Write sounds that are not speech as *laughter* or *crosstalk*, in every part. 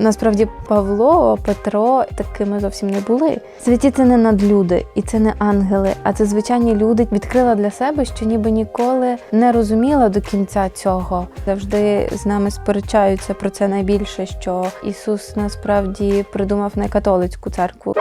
Насправді Павло, Петро такими зовсім не були. Святі це не надлюди і це не ангели, а це звичайні люди. Відкрила для себе, що ніби ніколи не розуміла до кінця цього. Завжди з нами сперечаються про це найбільше, що Ісус насправді придумав не католицьку церкву.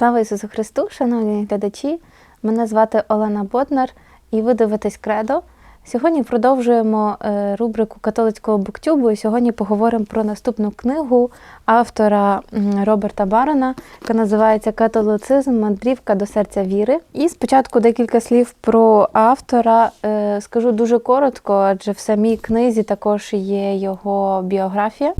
Слава Ісусу Христу, шановні глядачі! Мене звати Олена Боднар, і ви дивитесь Кредо. Сьогодні продовжуємо е, рубрику католицького буктюбу. І сьогодні поговоримо про наступну книгу автора Роберта Барона, яка називається Католицизм, мандрівка до серця віри. І спочатку декілька слів про автора. Е, Скажу дуже коротко, адже в самій книзі також є його біографія.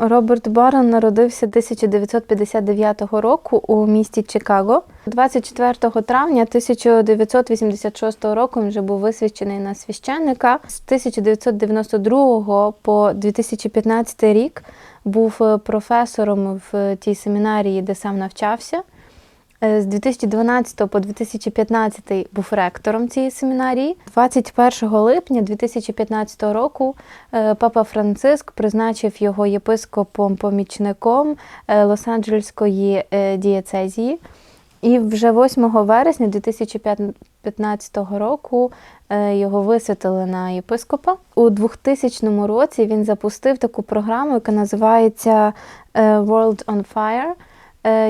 Роберт Барон народився 1959 року у місті Чикаго. 24 травня 1986 року він вже був висвячений на священника. З 1992 по 2015 рік був е, професором в тій семінарії, де сам навчався. Е, З 2012 по 2015 був ректором цієї семінарії. 21 липня 2015 року е, папа Франциск призначив його єпископом-помічником е, Лос-Анджелеської е, дієцезії. І вже 8 вересня 2015 року його висвятили на єпископа. У 2000 році він запустив таку програму, яка називається World on Fire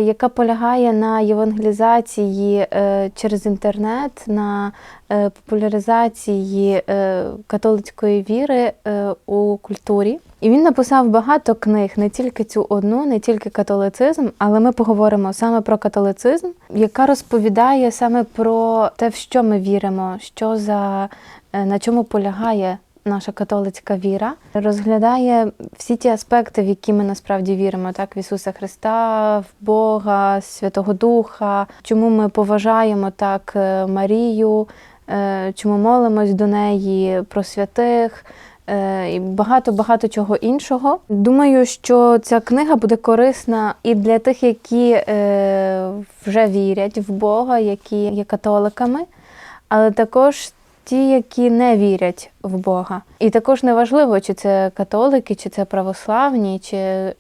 яка полягає на євангелізації е, через інтернет, на е, популяризації е, католицької віри е, у культурі. І він написав багато книг, не тільки цю одну, не тільки католицизм, але ми поговоримо саме про католицизм, яка розповідає саме про те, в що ми віримо, що за е, на чому полягає наша католицька віра розглядає всі ті аспекти, в які ми насправді віримо, так в Ісуса Христа, в Бога, Святого Духа, чому ми поважаємо так е, Марію, е, чому молимось до неї, про святих. е, І багато багато чого іншого. Думаю, що ця книга буде корисна і для тих, які вже вірять в Бога, які є католиками, але також ті, які не вірять в Бога. І також неважливо, чи це католики, чи це православні, чи е,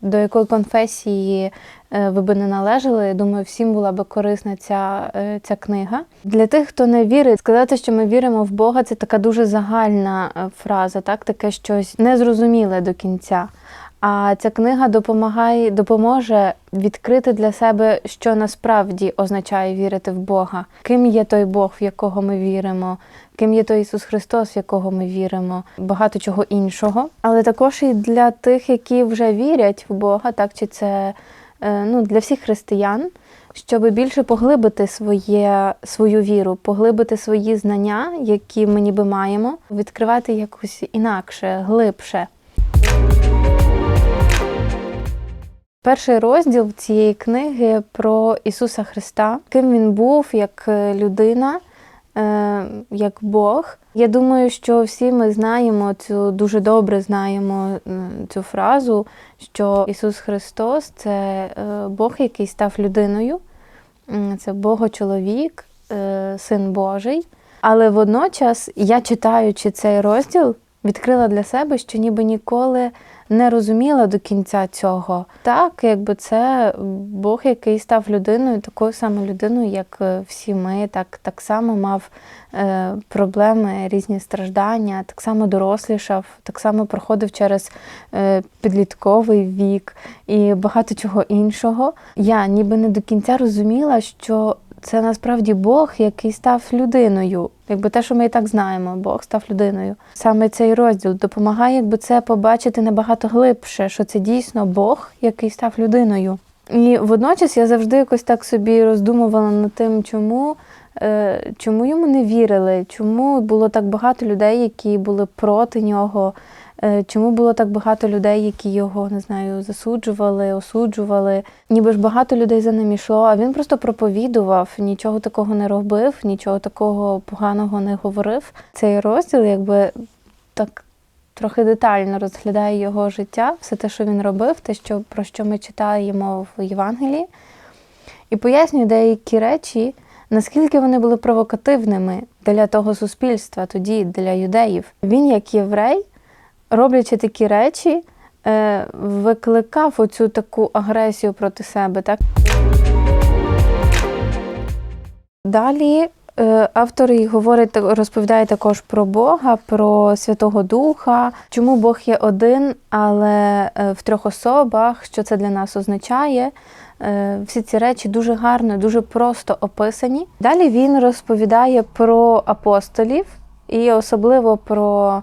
до якої конфесії е, ви би не належали. Я думаю, всім була би корисна ця, е, ця книга. Для тих, хто не вірить, сказати, що ми віримо в Бога, це така дуже загальна е, фраза, так? таке щось незрозуміле до кінця. А ця книга допомагає, допоможе відкрити для себе, що насправді означає вірити в Бога, ким є той Бог, в якого ми віримо, ким є той Ісус Христос, в якого ми віримо, багато чого іншого. Але також і для тих, які вже вірять в Бога, так чи це е, ну, для всіх християн, щоб більше поглибити своє, свою віру, поглибити свої знання, які ми ніби маємо, відкривати якось інакше, глибше. Перший розділ цієї книги про Ісуса Христа, ким він був як е, людина, е, як Бог. Я думаю, що всі ми знаємо цю дуже добре знаємо цю фразу, що Ісус Христос це е, Бог, який став людиною, це Бога-чоловік, е, Син Божий. Але водночас, я читаючи цей розділ, відкрила для себе, що ніби ніколи не розуміла до кінця цього. Так, якби це Бог, який став людиною, такою самою людиною, як е, всі ми, так, так само мав е, проблеми, різні страждання, так само дорослішав, так само проходив через е, підлітковий вік і багато чого іншого. Я ніби не до кінця розуміла, що це насправді Бог, який став людиною. Якби те, що ми і так знаємо, Бог став людиною. Саме цей розділ допомагає, якби це побачити набагато глибше, що це дійсно Бог, який став людиною. І водночас я завжди якось так собі роздумувала над тим, чому, е, чому йому не вірили, чому було так багато людей, які були проти нього, чому було так багато людей, які його не знаю, засуджували, осуджували. Ніби ж багато людей за ним йшло, а він просто проповідував, нічого такого не робив, нічого такого поганого не говорив. Цей розділ, якби так трохи детально розглядає його життя, все те, що він робив, те, що, про що ми читаємо в Євангелії, і пояснює деякі речі, наскільки вони були провокативними для того суспільства, тоді для юдеїв. Він, як єврей, роблячи такі речі, е, викликав оцю таку агресію проти себе. Так? Далі е, автор говорить, розповідає також про Бога, про Святого Духа, чому Бог є один, але е, в трьох особах, що це для нас означає. Всі ці речі дуже гарно, дуже просто описані. Далі він розповідає про апостолів і особливо про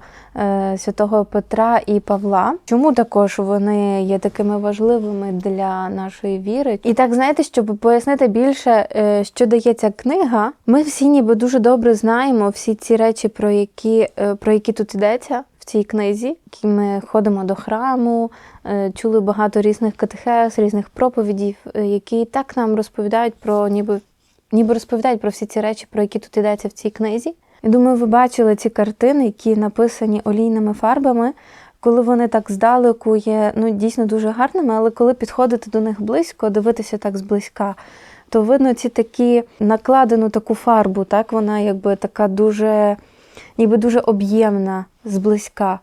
святого Петра і Павла. Чому також вони є такими важливими для нашої віри? І так знаєте, щоб пояснити більше, е, що дає ця книга, ми всі ніби дуже добре знаємо всі ці речі, про які, е, про які тут йдеться. Цій книзі, які ми ходимо до храму, е, чули багато різних катехез, різних проповідів, е, які так нам розповідають про ніби, ніби розповідають про всі ці речі, про які тут йдеться в цій книзі. І думаю, ви бачили ці картини, які написані олійними фарбами, коли вони так здалеку є ну, дійсно дуже гарними, але коли підходити до них близько, дивитися так зблизька, то видно ці такі накладену таку фарбу, так? Вона якби така дуже, ніби дуже об'ємна зблизька.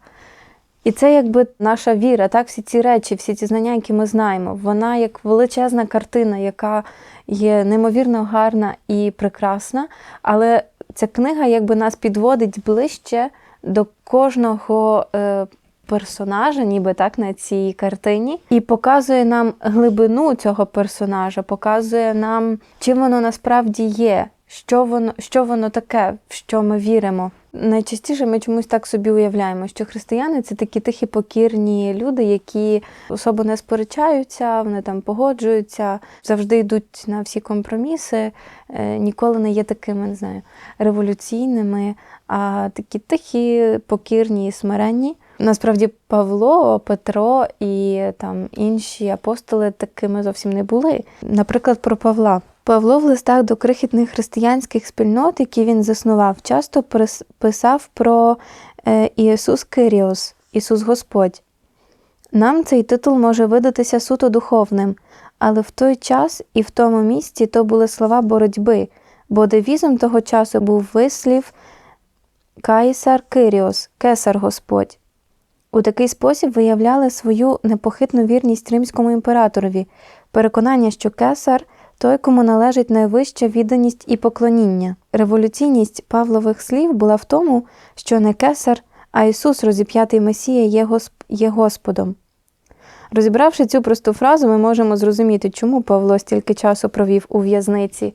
І це якби наша віра, так, всі ці речі, всі ці знання, які ми знаємо, вона як величезна картина, яка є неймовірно гарна і прекрасна, але ця книга якби нас підводить ближче до кожного е, персонажа, ніби так, на цій картині, і показує нам глибину цього персонажа, показує нам, чим воно насправді є, що воно, що воно таке, в що ми віримо. Найчастіше ми чомусь так собі уявляємо, що християни це такі тихі покірні люди, які особо не сперечаються, вони там погоджуються, завжди йдуть на всі компроміси, е, ніколи не є такими, не знаю, революційними, а такі тихі, покірні, і смиренні. Насправді Павло, Петро і там інші апостоли такими зовсім не були. Наприклад, про Павла. Павло в листах до крихітних християнських спільнот, які він заснував, часто писав про е, Ісус Киріос, Ісус Господь. Нам цей титул може видатися суто духовним, але в той час і в тому місці то були слова боротьби, бо девізом того часу був вислів Каїсар Киріос, Кесар Господь. У такий спосіб виявляли свою непохитну вірність римському імператорові, переконання, що кесар той, кому належить найвища відданість і поклоніння. Революційність Павлових слів була в тому, що не кесар, а Ісус, розіп'ятий Месія, є, Госп... є Господом. Розібравши цю просту фразу, ми можемо зрозуміти, чому Павло стільки часу провів у в'язниці.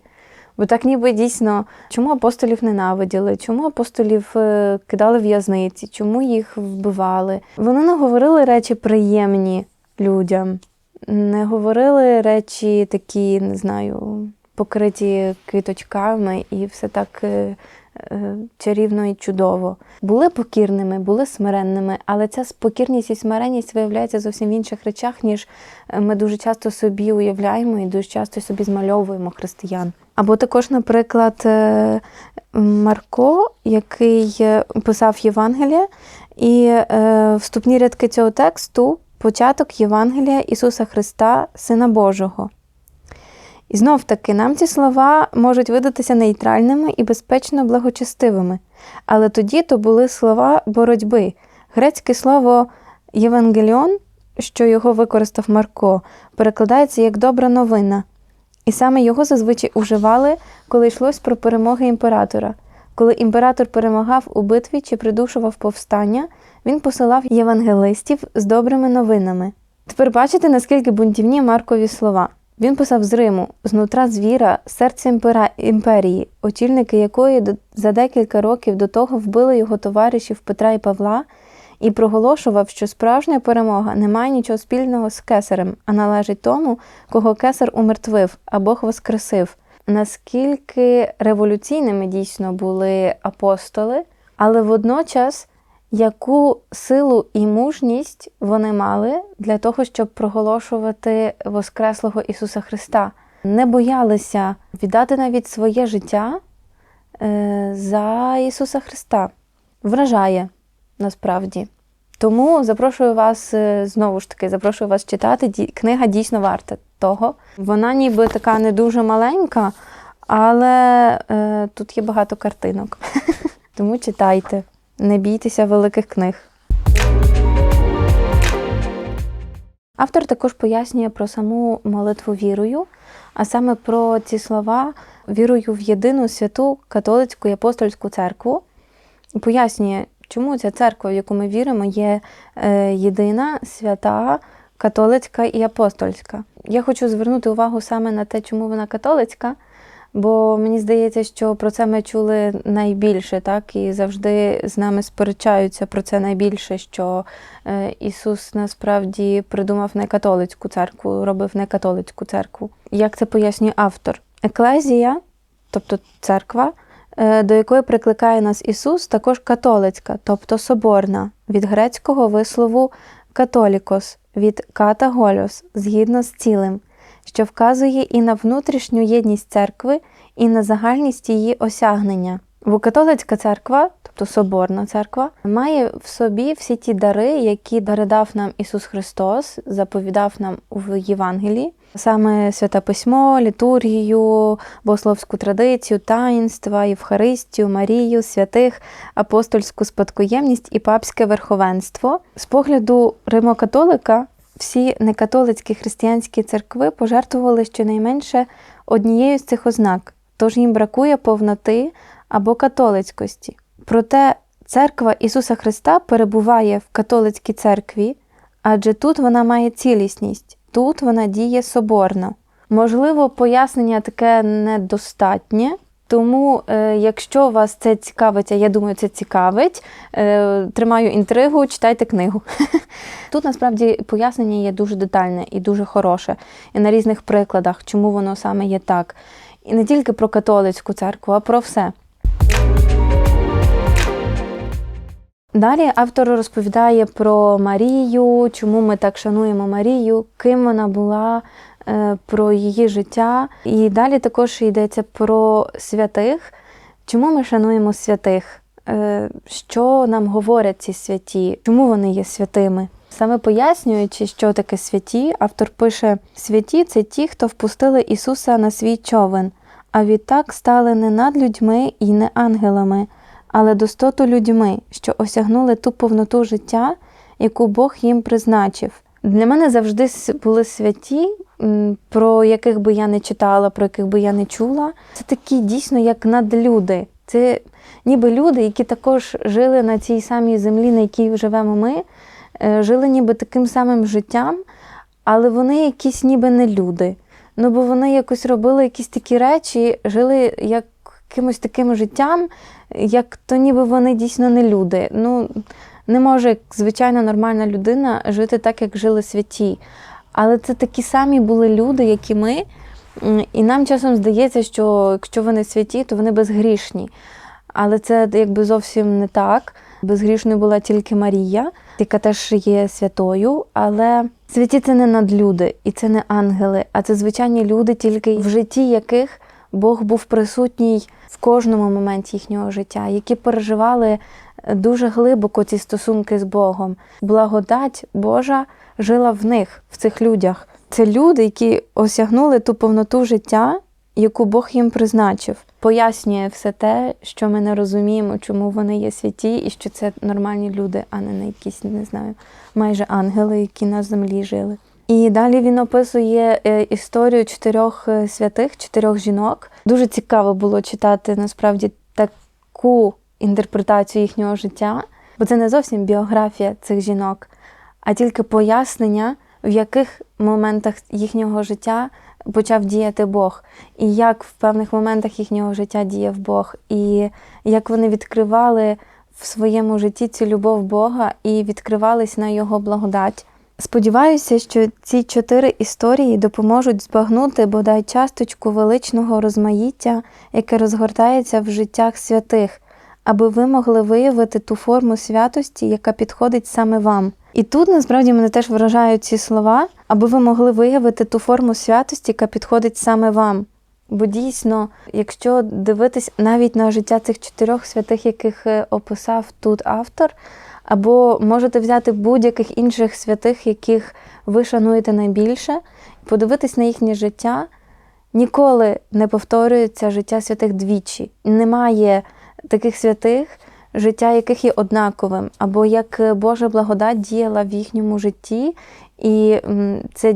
Бо так ніби дійсно, чому апостолів ненавиділи, чому апостолів е, кидали в'язниці, чому їх вбивали. Вони не говорили речі приємні людям, не говорили речі такі, не знаю, покриті квіточками і все так е, е, чарівно і чудово. Були покірними, були смиренними, але ця покірність і смиренність виявляється зовсім в інших речах, ніж ми дуже часто собі уявляємо і дуже часто собі змальовуємо християн. Або також, наприклад, е, Марко, який писав Євангелія, і вступні рядки цього тексту початок Євангелія Ісуса Христа, Сина Божого. І знов таки нам ці слова можуть видатися нейтральними і безпечно благочестивими, але тоді то були слова боротьби. Грецьке слово Євангеліон, що його використав Марко, перекладається як добра новина. І саме його зазвичай уживали, коли йшлось про перемоги імператора. Коли імператор перемагав у битві чи придушував повстання, він посилав євангелистів з добрими новинами. Тепер бачите, наскільки бунтівні Маркові слова. Він писав з Риму, знутра звіра, серця імперії, очільники якої за декілька років до того вбили його товаришів Петра і Павла, і проголошував, що справжня перемога не має нічого спільного з кесарем, а належить тому, кого кесар умертвив, а Бог воскресив. Наскільки революційними дійсно були апостоли, але водночас яку силу і мужність вони мали для того, щоб проголошувати Воскреслого Ісуса Христа, не боялися віддати навіть своє життя е, за Ісуса Христа. Вражає насправді. Тому запрошую вас е, знову ж таки, запрошую вас читати. Книга дійсно варта того. Вона ніби така не дуже маленька, але е, тут є багато картинок. *laughs* Тому читайте, не бійтеся великих книг. Автор також пояснює про саму молитву вірою, а саме про ці слова вірую в єдину святу католицьку і апостольську церкву. Пояснює, чому ця церква, в яку ми віримо, є е, єдина, свята, католицька і апостольська. Я хочу звернути увагу саме на те, чому вона католицька, бо мені здається, що про це ми чули найбільше, так, і завжди з нами сперечаються про це найбільше, що е, Ісус насправді придумав не католицьку церкву, робив не католицьку церкву. Як це пояснює автор? Еклезія, тобто церква, е, до якої прикликає нас Ісус, також католицька, тобто соборна, від грецького вислову католікос, від ката гольос, згідно з цілим, що вказує і на внутрішню єдність церкви, і на загальність її осягнення. Бо католицька церква, тобто соборна церква, має в собі всі ті дари, які передав нам Ісус Христос, заповідав нам в Євангелії, саме святе письмо, літургію, богословську традицію, таїнства, Євхаристію, Марію, святих, апостольську спадкоємність і папське верховенство. З погляду римокатолика, всі некатолицькі християнські церкви пожертвували щонайменше однією з цих ознак, тож їм бракує повноти або католицькості. Проте церква Ісуса Христа перебуває в католицькій церкві, адже тут вона має цілісність, тут вона діє соборно. Можливо, пояснення таке недостатнє. Тому, е, якщо вас це цікавить, а я думаю, це цікавить, е, тримаю інтригу, читайте книгу. *laughs* Тут насправді пояснення є дуже детальне і дуже хороше, і на різних прикладах, чому воно саме є так. І не тільки про католицьку церкву, а про все. Далі автор розповідає про Марію, чому ми так шануємо Марію, ким вона була, про її життя. І далі також йдеться про святих, чому ми шануємо святих, е, що нам говорять ці святі, чому вони є святими. Саме пояснюючи, що таке святі, автор пише: святі це ті, хто впустили Ісуса на свій човен, а відтак стали не над людьми і не ангелами, але достоту людьми, що осягнули ту повноту життя, яку Бог їм призначив. Для мене завжди були святі, про яких би я не читала, про яких би я не чула. Це такі дійсно як надлюди. Це ніби люди, які також жили на цій самій землі, на якій живемо ми, е, жили ніби таким самим життям, але вони якісь ніби не люди. Ну, бо вони якось робили якісь такі речі, жили як якимось таким життям, як то ніби вони дійсно не люди. Ну, не може як звичайна нормальна людина жити так, як жили святі. Але це такі самі були люди, як і ми. І нам часом здається, що якщо вони святі, то вони безгрішні. Але це якби зовсім не так. Безгрішною була тільки Марія, яка теж є святою. Але святі це не надлюди і це не ангели, а це звичайні люди, тільки в житті яких Бог був присутній в кожному моменті їхнього життя, які переживали дуже глибоко ці стосунки з Богом. Благодать Божа жила в них, в цих людях. Це люди, які осягнули ту повноту життя, яку Бог їм призначив. Пояснює все те, що ми не розуміємо, чому вони є святі, і що це нормальні люди, а не на якісь, не знаю, майже ангели, які на землі жили. І далі він описує е, історію чотирьох е, святих, чотирьох жінок. Дуже цікаво було читати насправді таку інтерпретацію їхнього життя, бо це не зовсім біографія цих жінок, а тільки пояснення, в яких моментах їхнього життя почав діяти Бог, і як в певних моментах їхнього життя діяв Бог, і як вони відкривали в своєму житті цю любов Бога і відкривались на Його благодать. Сподіваюся, що ці чотири історії допоможуть збагнути бодай часточку величного розмаїття, яке розгортається в життях святих, аби ви могли виявити ту форму святості, яка підходить саме вам. І тут насправді мене теж вражають ці слова, аби ви могли виявити ту форму святості, яка підходить саме вам. Бо дійсно, якщо дивитись навіть на життя цих чотирьох святих, яких е, описав тут автор, Або можете взяти будь-яких інших святих, яких ви шануєте найбільше, подивитись на їхнє життя. Ніколи не повторюється життя святих двічі. Немає таких святих, життя яких є однаковим, або як Божа благодать діяла в їхньому житті, і це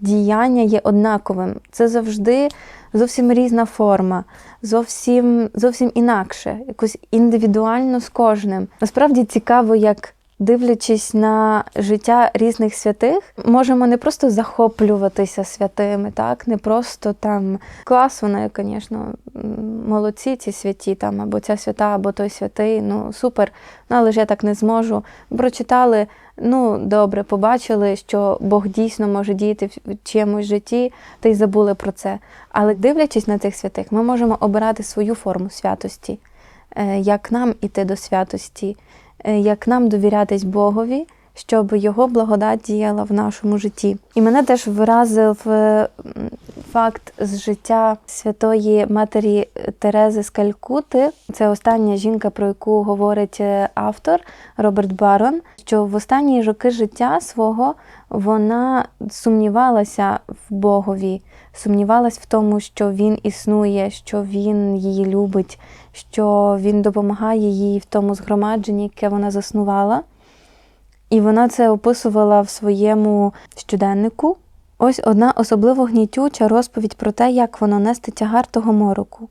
діяння є однаковим. Це завжди зовсім різна форма, зовсім, зовсім інакше, якось індивідуально з кожним. Насправді цікаво, як дивлячись на життя різних святих, можемо не просто захоплюватися святими, так не просто там клас, вони, звісно, молодці, ці святі, там або ця свята, або той святий. Ну супер. Ну але ж я так не зможу. Прочитали. Ну, добре, побачили, що Бог дійсно може діяти в чиємусь житті, та й забули про це. Але дивлячись на цих святих, ми можемо обирати свою форму святості, Е, як нам іти до святості, е, як нам довірятись Богові, щоб Його благодать діяла в нашому житті. І мене теж вразив е, факт з життя святої матері Терези з Калькути. Це остання жінка, про яку говорить е, автор Роберт Барон, що в останні роки життя свого вона сумнівалася в Богові, сумнівалась в тому, що він існує, що він її любить, що він допомагає їй в тому згромадженні, яке вона заснувала. І вона це описувала в своєму щоденнику. Ось одна особливо гнітюча розповідь про те, як воно нести тягар того мороку.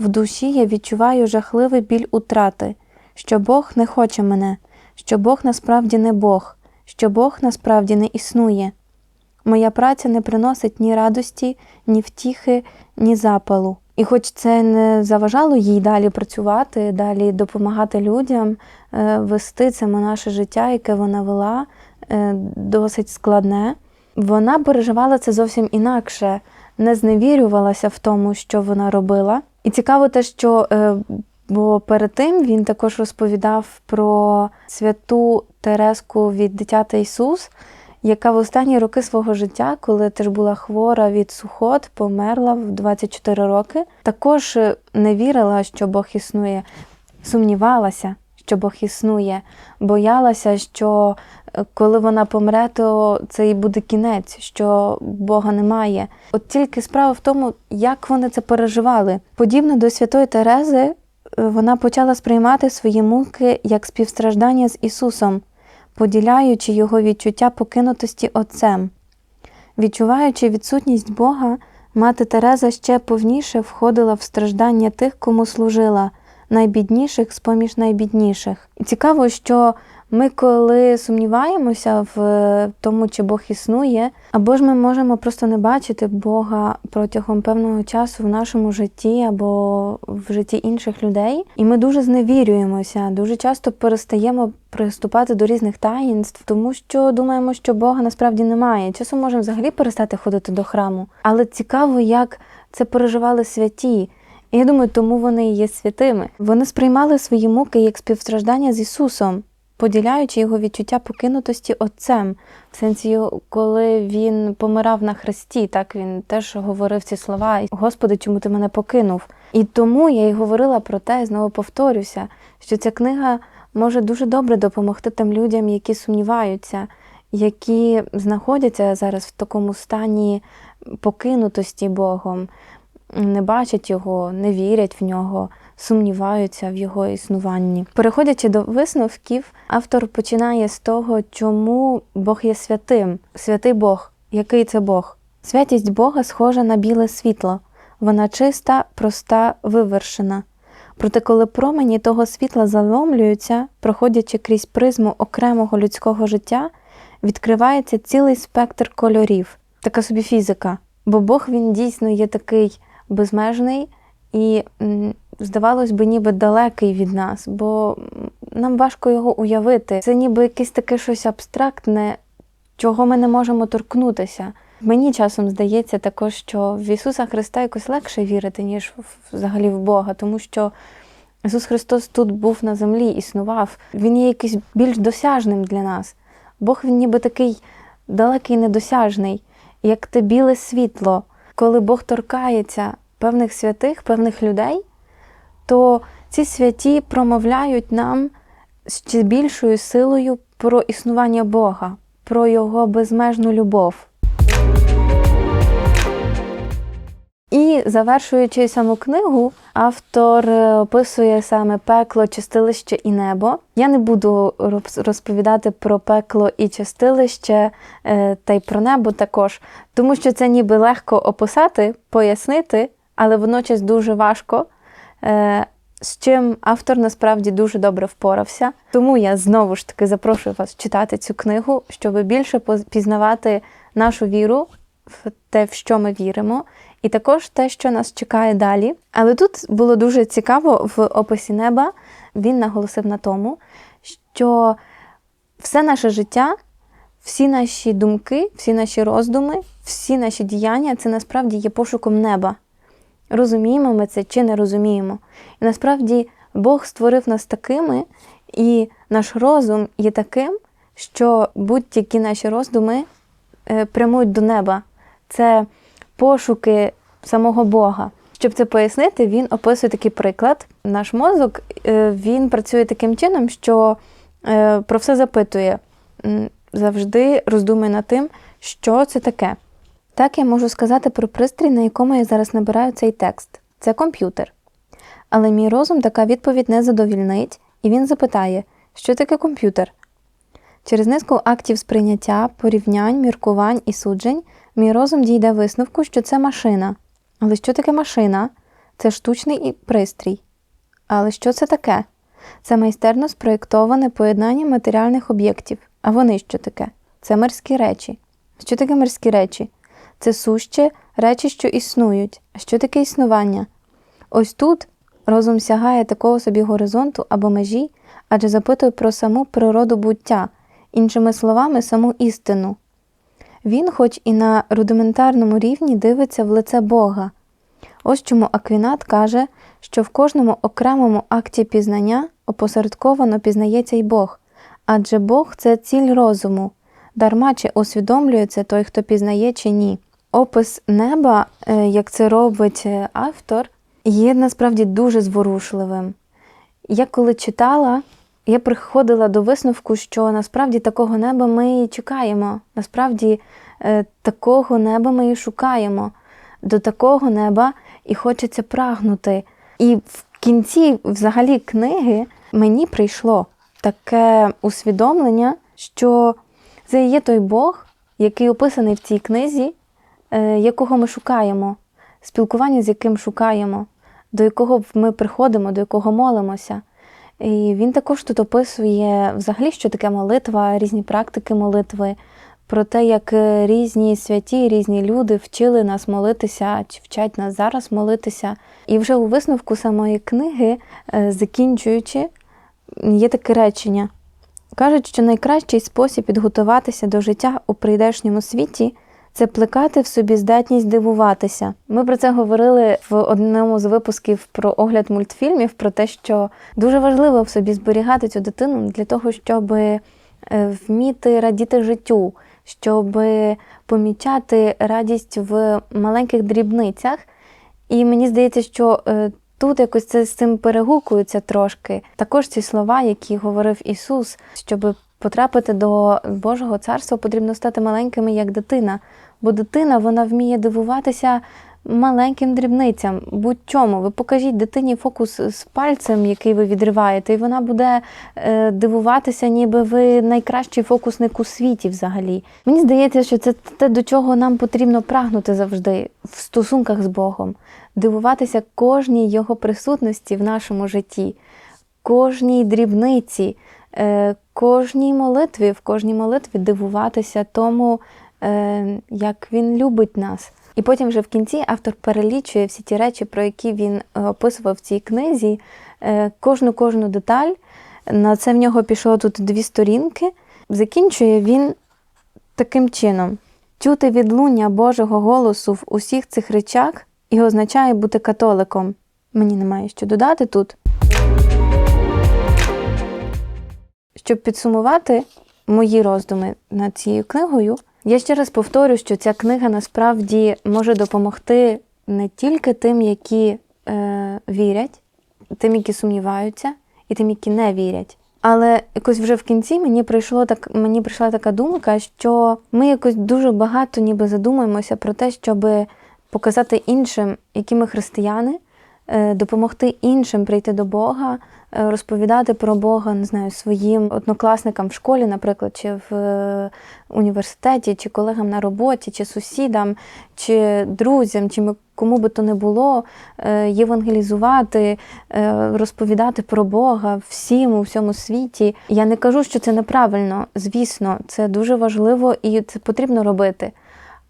В душі я відчуваю жахливий біль утрати, що Бог не хоче мене, що Бог насправді не Бог, що Бог насправді не існує. Моя праця не приносить ні радості, ні втіхи, ні запалу. І хоч це не заважало їй далі працювати, далі допомагати людям, е, вести це наше життя, яке вона вела, е, досить складне, вона переживала це зовсім інакше, не зневірювалася в тому, що вона робила. І цікаво те, що е, бо перед тим він також розповідав про святу Тереску від Дитята Ісус, яка в останні роки свого життя, коли теж була хвора від сухот, померла в 24 роки, також е, не вірила, що Бог існує, сумнівалася, що Бог існує, боялася, що е, коли вона помре, то це і буде кінець, що Бога немає. От тільки справа в тому, як вони це переживали. Подібно до святої Терези, е, вона почала сприймати свої муки як співстраждання з Ісусом поділяючи його відчуття покинутості Отцем. Відчуваючи відсутність Бога, мати Тереза ще повніше входила в страждання тих, кому служила, найбідніших з поміж найбідніших. І цікаво, що ми, коли сумніваємося в тому, чи Бог існує, або ж ми можемо просто не бачити Бога протягом певного часу в нашому житті або в житті інших людей, і ми дуже зневірюємося, дуже часто перестаємо приступати до різних таїнств, тому що думаємо, що Бога насправді немає. Часом можемо взагалі перестати ходити до храму. Але цікаво, як це переживали святі. І я думаю, тому вони і є святими. Вони сприймали свої муки як співстраждання з Ісусом поділяючи його відчуття покинутості Отцем. В сенсі, коли він помирав на хресті, так він теж говорив ці слова: Господи, чому ти мене покинув? І тому я й говорила про те, знову повторюся, що ця книга може дуже добре допомогти тим людям, які сумніваються, які знаходяться зараз в такому стані покинутості Богом, не бачать його, не вірять в нього сумніваються в його існуванні. Переходячи до висновків, автор починає з того, чому Бог є святим. Святий Бог. Який це Бог? Святість Бога схожа на біле світло. Вона чиста, проста, вивершена. Проте, коли промені того світла заломлюються, проходячи крізь призму окремого людського життя, відкривається цілий спектр кольорів, така собі фізика. Бо Бог він дійсно є такий безмежний і здавалось би, ніби далекий від нас, бо нам важко його уявити. Це ніби якесь таке щось абстрактне, чого ми не можемо торкнутися. Мені часом здається також, що в Ісуса Христа якось легше вірити, ніж взагалі в Бога, тому що Ісус Христос тут був на землі, існував. Він є якийсь більш досяжним для нас. Бог він ніби такий далекий, недосяжний, як те біле світло, коли Бог торкається певних святих, певних людей то ці святі промовляють нам ще більшою силою про існування Бога, про його безмежну любов. І завершуючи саму книгу, автор е, описує саме пекло, чистилище і небо. Я не буду розповідати про пекло і чистилище, е, та й про небо також, тому що це ніби легко описати, пояснити, але водночас дуже важко. Е, З чим автор насправді дуже добре впорався. Тому я знову ж таки запрошую вас читати цю книгу, щоб більше пізнавати нашу віру в те, в що ми віримо, і також те, що нас чекає далі. Але тут було дуже цікаво в описі неба. Він наголосив на тому, що все наше життя, всі наші думки, всі наші роздуми, всі наші діяння це насправді є пошуком неба. Розуміємо ми це чи не розуміємо. І насправді Бог створив нас такими, і наш розум є таким, що будь-які наші роздуми е, прямують до неба. Це пошуки самого Бога. Щоб це пояснити, він описує такий приклад. Наш мозок е, він працює таким чином, що е, про все запитує, завжди роздумує над тим, що це таке. Так я можу сказати про пристрій, на якому я зараз набираю цей текст. Це комп'ютер. Але мій розум така відповідь не задовільнить, і він запитає, що таке комп'ютер. Через низку актів сприйняття, порівнянь, міркувань і суджень мій розум дійде висновку, що це машина. Але що таке машина? Це штучний пристрій. Але що це таке? Це майстерно спроєктоване поєднання матеріальних об'єктів. А вони що таке? Це морські речі. Що таке морські речі? Це суще речі, що існують. Що таке існування? Ось тут розум сягає такого собі горизонту або межі, адже запитує про саму природу буття, іншими словами, саму істину. Він, хоч і на рудиментарному рівні, дивиться в лице Бога. Ось чому Аквінат каже, що в кожному окремому акті пізнання опосередковано пізнається й Бог, адже Бог це ціль розуму, дарма чи усвідомлює це той, хто пізнає чи ні. Опис неба, е, як це робить е, автор, є насправді дуже зворушливим. Я коли читала, я приходила до висновку, що насправді такого неба ми і чекаємо. Насправді е, такого неба ми і шукаємо. До такого неба і хочеться прагнути. І в кінці, взагалі, книги мені прийшло таке усвідомлення, що це є той Бог, який описаний в цій книзі, якого ми шукаємо, спілкування з яким шукаємо, до якого ми приходимо, до якого молимося. І він також тут описує взагалі, що таке молитва, різні практики молитви, про те, як е, різні святі, різні люди вчили нас молитися, чи вчать нас зараз молитися. І вже у висновку самої книги, е, закінчуючи, є таке речення. Кажуть, що найкращий спосіб підготуватися до життя у прийдешньому світі це плекати в собі здатність дивуватися. Ми про це говорили в одному з випусків про огляд мультфільмів, про те, що дуже важливо в собі зберігати цю дитину для того, щоб е, вміти радіти життю, щоб помічати радість в маленьких дрібницях. І мені здається, що е, тут якось це з цим перегукується трошки. Також ці слова, які говорив Ісус, щоб потрапити до Божого царства, потрібно стати маленькими як дитина. Бо дитина вона вміє дивуватися маленьким дрібницям. Будь-чому. Ви покажіть дитині фокус з пальцем, який ви відриваєте, і вона буде е, дивуватися, ніби ви найкращий фокусник у світі взагалі. Мені здається, що це те, до чого нам потрібно прагнути завжди в стосунках з Богом, дивуватися кожній його присутності в нашому житті, кожній дрібниці, кожній молитві, в кожній молитві дивуватися тому, е, як він любить нас. І потім вже в кінці автор перелічує всі ті речі, про які він е, описував в цій книзі, е, кожну кожну деталь. На це в нього пішло тут дві сторінки. Закінчує він таким чином: чути відлуння Божого голосу в усіх цих речах і означає бути католиком. Мені немає що додати тут. Щоб підсумувати мої роздуми над цією книгою, я ще раз повторю, що ця книга насправді може допомогти не тільки тим, які е, вірять, тим, які сумніваються, і тим, які не вірять. Але якось вже в кінці мені прийшло так, мені прийшла така думка, що ми якось дуже багато ніби задумуємося про те, щоб показати іншим, які ми християни, е, допомогти іншим прийти до Бога, розповідати про Бога, не знаю, своїм однокласникам в школі, наприклад, чи в е, університеті, чи колегам на роботі, чи сусідам, чи друзям, чи кому би то не було, е, євангелізувати, е, розповідати про Бога всім у всьому світі. Я не кажу, що це неправильно. Звісно, це дуже важливо і це потрібно робити.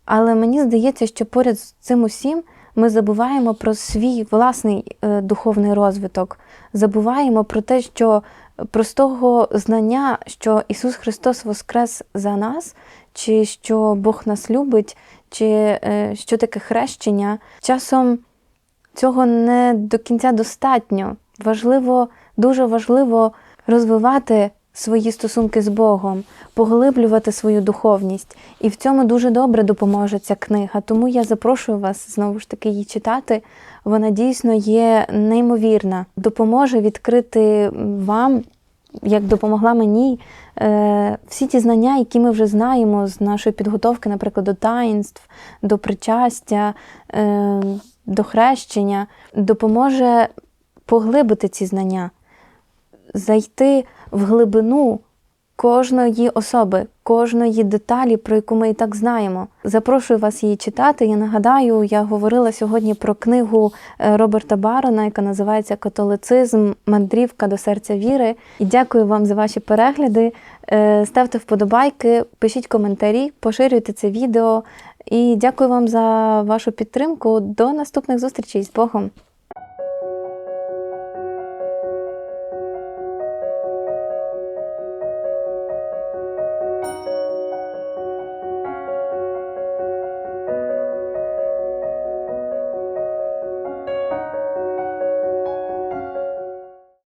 Але мені здається, що поряд з цим усім ми забуваємо про свій власний е, духовний розвиток, забуваємо про те, що простого знання, що Ісус Христос воскрес за нас, чи що Бог нас любить, чи е, що таке хрещення, часом цього не до кінця достатньо. Важливо, дуже важливо розвивати свої стосунки з Богом, поглиблювати свою духовність. І в цьому дуже добре допоможе ця книга. Тому я запрошую вас знову ж таки її читати. Вона дійсно є неймовірна, допоможе відкрити вам, як допомогла мені, е, всі ті знання, які ми вже знаємо з нашої підготовки, наприклад, до таїнств, до причастя, е, до хрещення, допоможе поглибити ці знання, зайти в глибину кожної особи, кожної деталі, про яку ми і так знаємо. Запрошую вас її читати. Я нагадаю, я говорила сьогодні про книгу е, Роберта Барона, яка називається Католицизм, мандрівка до серця віри. І дякую вам за ваші перегляди. Е, Ставте вподобайки, пишіть коментарі, поширюйте це відео. І дякую вам за вашу підтримку. До наступних зустрічей з Богом!